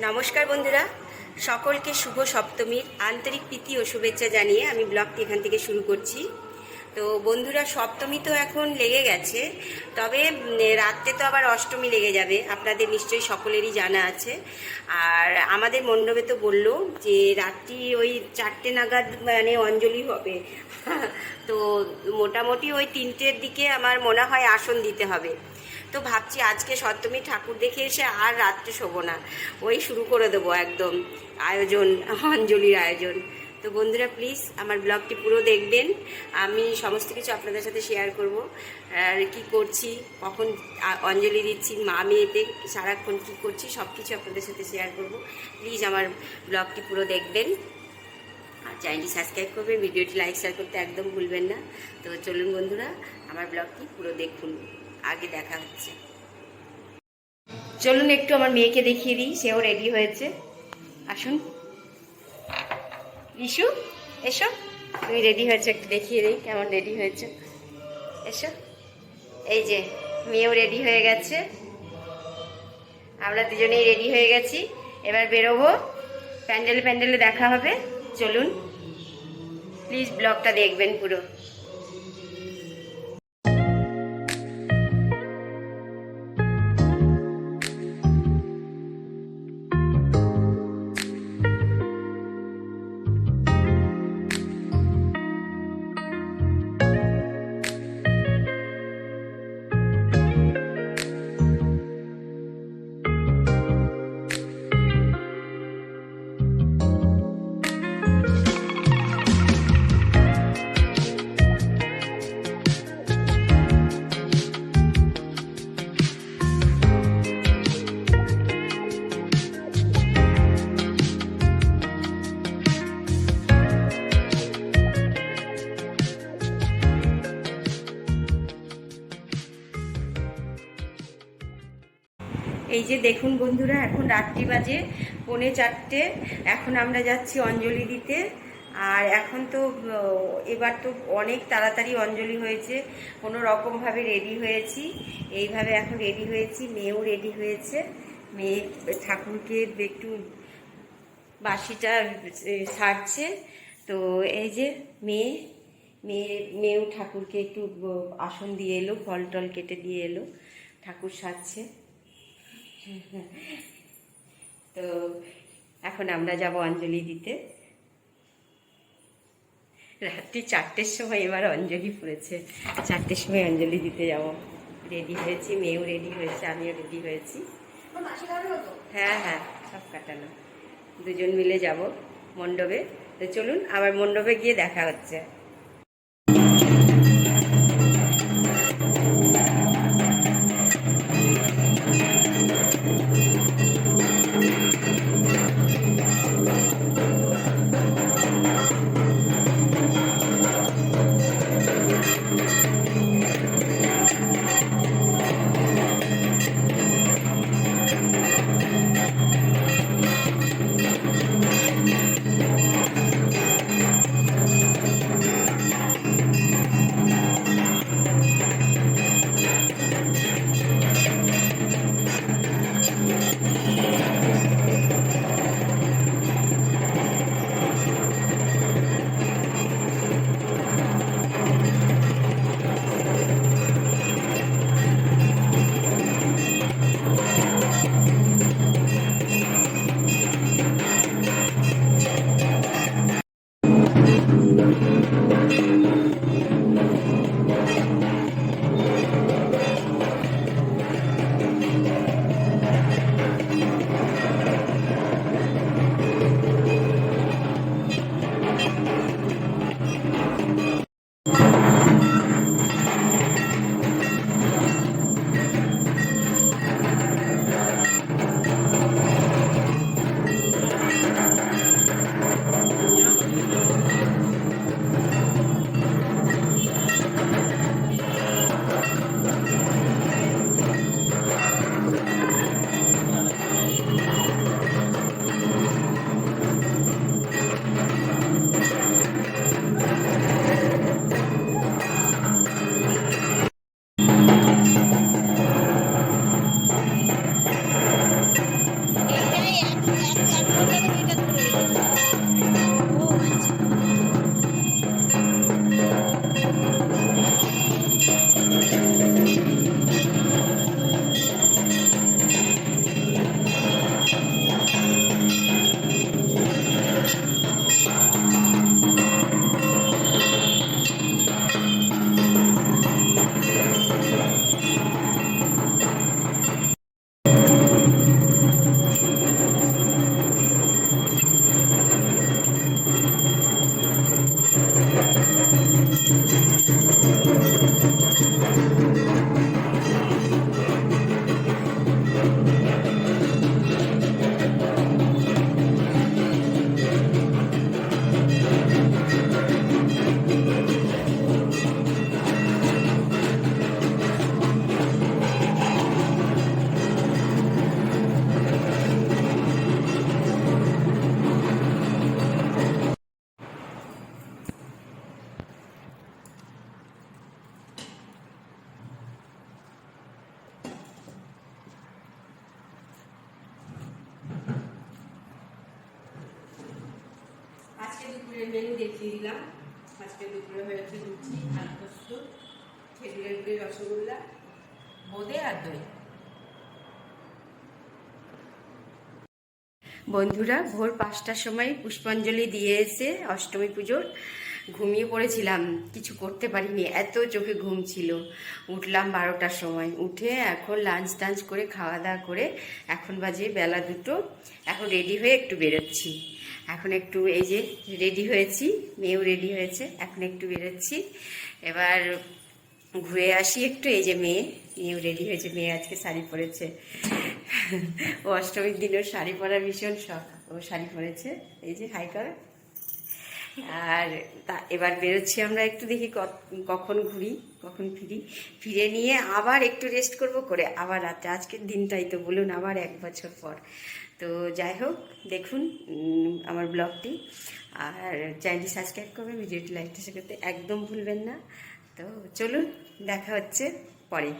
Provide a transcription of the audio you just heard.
নমস্কার বন্ধুরা। সকলকে শুভ সপ্তমীর। আন্তরিক প্রীতি ও শুভেচ্ছা জানিয়ে আমি ব্লগটি এখান থেকে শুরু করছি। তো বন্ধুরা, সপ্তমী তো এখন লেগে গেছে। তবে রাত্রে তো আবার অষ্টমী লেগে যাবে। আপনাদের নিশ্চয়ই সকলেরই জানা আছে। আর আমাদের মণ্ডপে তো বলল যে, রাত্রি ওই চারটে নাগাদ মানে অঞ্জলি হবে। তো মোটামুটি ওই তিনটের দিকে আমার মনে হয় আসন দিতে হবে। তো ভাবছি আজকে সপ্তমী ঠাকুর দেখে এসে আর রাত্রে শোবো না। ওই শুরু করে দেবো একদম। আয়োজন, অঞ্জলির আয়োজন। তো বন্ধুরা প্লিজ আমার ব্লগটি পুরো দেখবেন। আমি সমস্ত কিছু আপনাদের সাথে শেয়ার করব। আর কি করছি, কখন অঞ্জলি দিচ্ছি, মা মেয়েতে সারাক্ষণ কী করছি সব কিছু আপনাদের সাথে শেয়ার করব। প্লিজ আমার ব্লগটি পুরো দেখবেন। আর চ্যানেলটি সাবস্ক্রাইব করবেন ভিডিওটি লাইক শেয়ার করতে একদম ভুলবেন না। তো চলুন বন্ধুরা, আমার ব্লগটি পুরো দেখুন। আগে দেখা হচ্ছে। চলুন একটু আমার মেয়েকে দেখিয়ে দিই, সেও রেডি হয়েছে। আসুন। রিশু এসো। তুমি রেডি হয়েছে, একটু দেখিয়ে দিই কেমন রেডি হয়েছে। এসো। এই যে, মেয়েও রেডি হয়ে গেছে। আমরা দুজনেই রেডি হয়ে গেছি। এবার বেরোবো। প্যান্ডেল, প্যান্ডেলে দেখা হবে। চলুন। প্লিজ ব্লগটা দেখবেন পুরো। এই যে দেখুন বন্ধুরা, এখন রাত্রি বাজে, পৌনে চারটে। এখন আমরা যাচ্ছি অঞ্জলি দিতে। আর এখন তো এবার তো অনেক তাড়াতাড়ি অঞ্জলি হয়েছে। কোনো রকমভাবে রেডি হয়েছি। এইভাবে এখন রেডি হয়েছি। মেয়েও রেডি হয়েছে। মেয়ে ঠাকুরকে একটু বাসিটা সারছে। তো এই যে মেয়ে মেয়ে, মেয়েও ঠাকুরকে একটু আসন দিয়ে এলো, ফল টল কেটে দিয়ে এলো। ঠাকুর সাজছে তো এখন আমরা যাব অঞ্জলি দিতে। রাত্রি চারটের সময় এবার অঞ্জলি পড়েছে। চারটের সময় অঞ্জলি দিতে যাব। রেডি হয়েছি মেয়েও রেডি হয়েছে আমিও রেডি হয়েছি। হ্যাঁ হ্যাঁ সব কাটানো। দুজন মিলে যাব মণ্ডপে। তো চলুন আবার মণ্ডপে গিয়ে দেখা হচ্ছে। দুপুরের মেনু দেখিয়ে দিলাম। আজকে দুপুরে হয়েছে লুচি আর পোস্ত, খেজুরের গুড়ি রসগোল্লা, বোঁদে আর দই। বন্ধুরা, ভোর পাঁচটার সময় পুষ্পাঞ্জলি দিয়ে এসে অষ্টমী পুজোর ঘুমিয়ে পড়েছিলাম। কিছু করতে পারিনি, এত চোখে ঘুম ছিল। উঠলাম বারোটার সময়, উঠে এখন লাঞ্চ টাঞ্চ করে খাওয়া দাওয়া করে এখন বাজে বেলা দুটো। এখন রেডি হয়ে একটু বেরোচ্ছি। এখন একটু এই যে রেডি হয়েছি, মেয়েও রেডি হয়েছে, এখন একটু বেরোচ্ছি। এবার ঘুরে আসি একটু, এই যে মেয়ে, মেয়েও রেডি হয়েছে, মেয়ে আজকে শাড়ি পরেছে। ও অষ্টমীর দিনও শাড়ি পরার ভীষণ শখ, ও শাড়ি পরেছে, এই যে হাই কর। আর তা, এবার বেরোচ্ছি আমরা একটু দেখি কখন ঘুরি, কখন ফিরি। ফিরে নিয়ে আবার একটু রেস্ট করব করে, আবার রাতে আজকের দিনটাই তো, বলুন আবার এক বছর পর। তো যাই হোক, দেখুন আমার ব্লগটি। আর চ্যানেলটি সাবস্ক্রাইব করবেন ভিডিওটি লাইকটা সেক্ষেত্রে একদম ভুলবেন না। তো চলুন, দেখা হচ্ছে পরে।